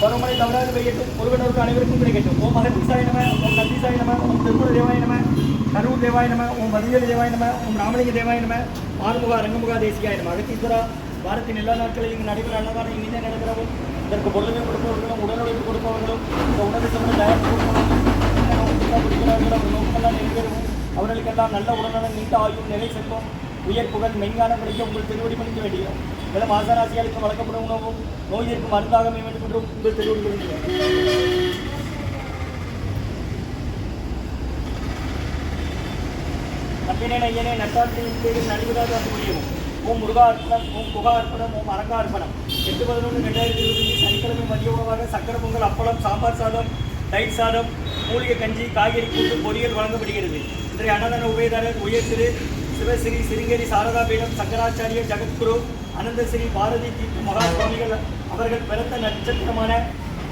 பருவமழை தவறாது பெய்யட்டும். முருகனருக்கு அனைவருக்கும் கிடைக்கட்டும். ஓம் மகதீசாய நம ஓம் நந்தீசாய நம ஓம் திருமுக தேவாய நம கரூர் தேவாய நம ஓம் பதுஞ்சலி தேவாய நம ஓம் ராமலிங்க தேவாய நம ஆறுமுக ரங்கமுகா தேசியாய நம. அகத்தீஸ்வரா வாரத்தின் எல்லா நாட்களிலும் இங்கு நடைபெற அன்னதானம் இங்கே நடக்கிறவும் இதற்கு பொருளுமை கொடுப்பவர்களும் உடலுழைப்பு கொடுப்பவர்களும் இந்த உணவு சம்பந்த தயார் கொடுப்பவர்களும் நிறைவேறவும் அவர்களுக்கெல்லாம் நல்ல உடல்நலம் நீண்ட ஆயுள் நிலை செல்வம் உயர் புகழ் மெய்ஞானம் கிடைக்க உங்கள் திருவடி பணிக்க வேண்டியும் மேலும் ஆசாராசிகளுக்கு வழங்கப்படும் உணவும் நோய் எதிர்ப்பு மருந்தாக வேண்டும் என்றும் உங்கள் திருவடி பணிக்கிறோம் நம்பினே ஐயனே நட்டாற்றின் பேரில் நடிவதாக வந்து முடியும். ஓம் முருகார்ப்பணம் ஓம் புகார்ப்பணம் ஓம் அரங்கார்ப்பணம் எட்டு பதினொன்று ரெண்டாயிரத்தி இருபத்தி சனிக்கிழமை மதிய உணவாக சக்கரை பொங்கல் அப்பளம் சாம்பார் சாதம் தயிர் சாதம் மூலிகை கஞ்சி காய்கறி கூட்டு பொரியல் வழங்கப்படுகிறது. இன்றைய அன்னதான உபயதாரர் உயர் திரு சிவஸ்ரீ சிருங்கேரி சாரதா பீடம் சங்கராச்சாரிய ஜெகத்குரு அனந்தஸ்ரீ பாரதி தீர்ப்பு மகா சுவாமிகள் அவர்கள் பிறந்த நட்சத்திரமான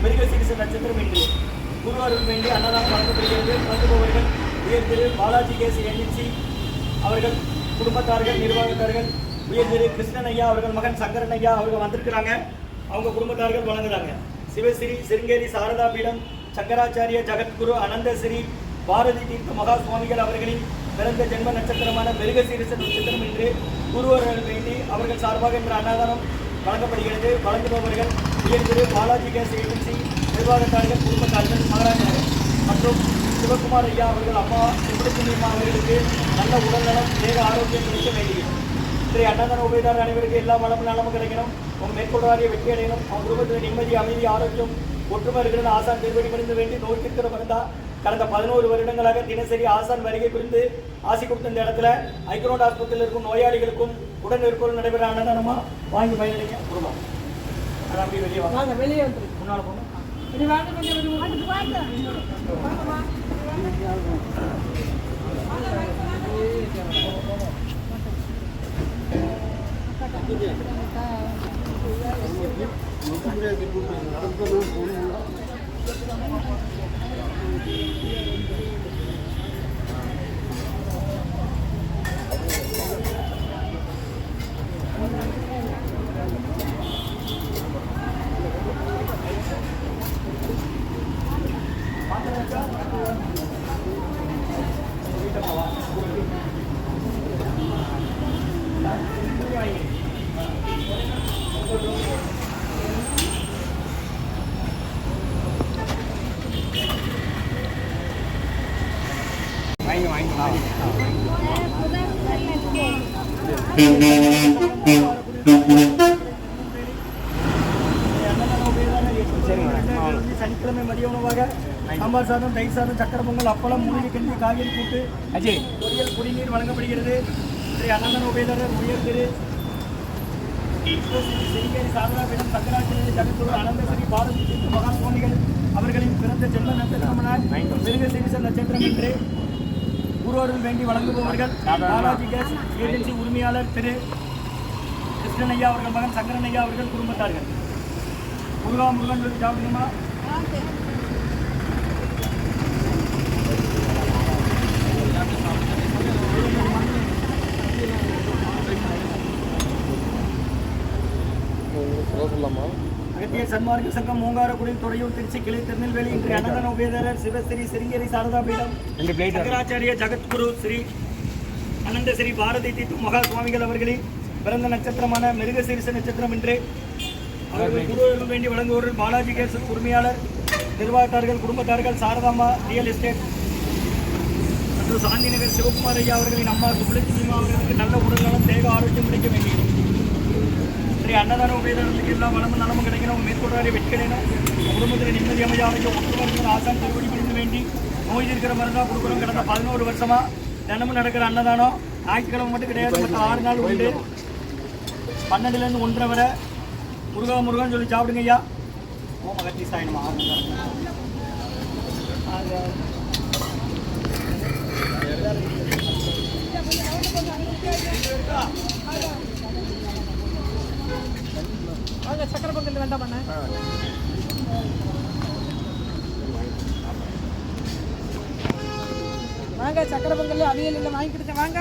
மிருகசீரிச நட்சத்திரம் என்று குரு அருள் வேண்டி அன்னதானம் வழங்கப்படுகிறது. வழங்குபவர்கள் உயர் திரு பாலாஜி கேசி என்என்சி அவர்கள் குடும்பத்தார்கள் நிர்வாகத்தார்கள் உயர் திரு கிருஷ்ணன் ஐயா அவர்கள் மகன் சங்கரன் ஐயா அவர்கள் வந்திருக்கிறாங்க. அவங்க குடும்பத்தார்கள் வழங்குறாங்க. சிவஸ்ரீ சிருங்கேரி சாரதா பீடம் சங்கராச்சாரிய ஜெகத்குரு அனந்தஸ்ரீ பாரதி தீர்த்த மகா சுவாமிகள் அவர்களின் பிறந்த ஜென்ம நட்சத்திரமான மிருகசீரிச நட்சத்திரம் என்று குருவர்கள் வேண்டி அவர்கள் சார்பாக இன்று அன்னதானம் வழங்கப்படுகிறது. வழங்குபவர்கள் உயர் பாலாஜி கேஸ் ஏஜென்சி நிர்வாகத்தார்கள் குடும்பத்தார்கள் மகாராஜர் மற்றும் சிவகுமார் ஐயா அவர்கள் அம்மா சுப்பிரமணிய அம்மா அவர்களுக்கு நல்ல உடல்நலம் தேக ஆரோக்கியம் கிடைக்க வேண்டியது. இன்றைய அன்னதான உபயதாரர் அனைவருக்கு எல்லா வளமும் நலமும் கிடைக்கணும். உங்க மேற்கொள்வாரிய வெற்றி அடையணும். அவங்க குடும்பத்தில் நிம்மதி அமைதி ஆரோக்கியம் ஒற்றுமை இருக்கிறது ஆசான் திருவடி பணிந்து வேண்டி நோய் தீர்க்கிற மருந்தா கடந்த பதினோரு வருடங்களாக தினசரி ஆசான் வருகை புரிந்து ஆசி கொடுத்த இந்த இடத்துல ஐக்ரோட் ஆஸ்பத்திரியில் இருக்கும் நோயாளிகளுக்கும் உடன் இருப்பவர்கள் நடைபெற அன்னதானமா? வாங்கி பயனடைங்க. குடும்பம். அது அப்படி வெளியே வாங்க. வாங்க வெளியே வந்துரு. முன்னால வாங்க கொஞ்சம் வெளியே வாங்க. வாங்கம்மா. வாங்கி வாங்கிக்கலாம் சனிக்கிழமை மதிய உணவாக சாம்பார் சாதம் தயிர் சாதம் சக்கரை பொங்கல் அப்பளம் மூலிகை கஞ்சி காய்கறி கூட்டு. அஜய். பொரியல் குடிநீர் வழங்கப்படுகிறது. இன்றைய அன்னதான உபயதாரர் உயர் திரு. சிறுகேரி சாதனாபீடம் சங்கராச்சாரிய பாரதி மகா சுவாமிகள் அவர்களின் பிறந்த ஜென்ம நட்சத்திரமான மிருக சீரிச நட்சத்திரம் என்று குருவர்கள் வேண்டி வழங்குபவர்கள் பாலாஜி கேஸ் ஏஜென்சி உரிமையாளர் திரு கிருஷ்ணன் ஐயா அவர்கள் மகன் சங்கரன் ஐயா அவர்கள் குடும்பத்தார்கள். முருகா முருகன் சொல்லி சாப்பிடுமா? அகத்திய சன்மார்க்க சங்கம் மூங்காரக்குடி துறையூர் திருச்சி கிளை திருநெல்வேலி இன்று அன்னதான உபயதாரர் சிவஸ்ரீ சிருங்கேரி சாரதா பீடம் சங்கராச்சாரிய ஜகத்குரு ஸ்ரீ அனந்த ஸ்ரீ பாரதி தீர்த்த மகா சுவாமிகள் அவர்களின் பிறந்த நட்சத்திரமான மிருகசீரிச நட்சத்திரம் என்று அவர்கள் குருவர்கள் வேண்டி வழங்குவோர்கள் பாலாஜி கேஸ் உரிமையாளர் நிர்வாகத்தார்கள் குடும்பத்தார்கள் சாரதாம்மா ரியல் எஸ்டேட் மற்றும் சாந்தி நகர் சிவகுமார் ஐயா அவர்களின் அம்மா சுப்புலட்சுமி அம்மா அவர்களுக்கு நல்ல உடல்நலம் தேக ஆரோக்கியம் கிடைக்க வேண்டியது. இன்றைய அன்னதான உபயதாரர்களுக்கு எல்லாம் வளமும் நலமும் கிடைக்கணும் மேற்கொள்றாரு வெட்கணும் குடும்பத்தில் நிம்மதி அமைதியாக ஒற்றுமை ஆசான் திருவடி புரிந்து வேண்டி நோய் இருக்கிற மருந்தா கொடுக்குறோம் கடந்த பதினோரு வருஷமா தினமும் நடக்கிற அன்னதானம் ஞாயிற்றுக்கிழமை மட்டும் கிடையாது மற்ற ஆறு நாள் உண்டு பன்னெண்டுலேருந்து ஒன்றரை வரை முருகா முருகன் சொல்லி சாப்பிடுங்க ஐயா ஓ மகத்தி சாயணுமா வாங்க சக்கரை பொங்கல் வேண்டாம் பண்ண. வாங்க சக்கரை பொங்கல் அவியல் இல்லை வாங்கி வாங்க.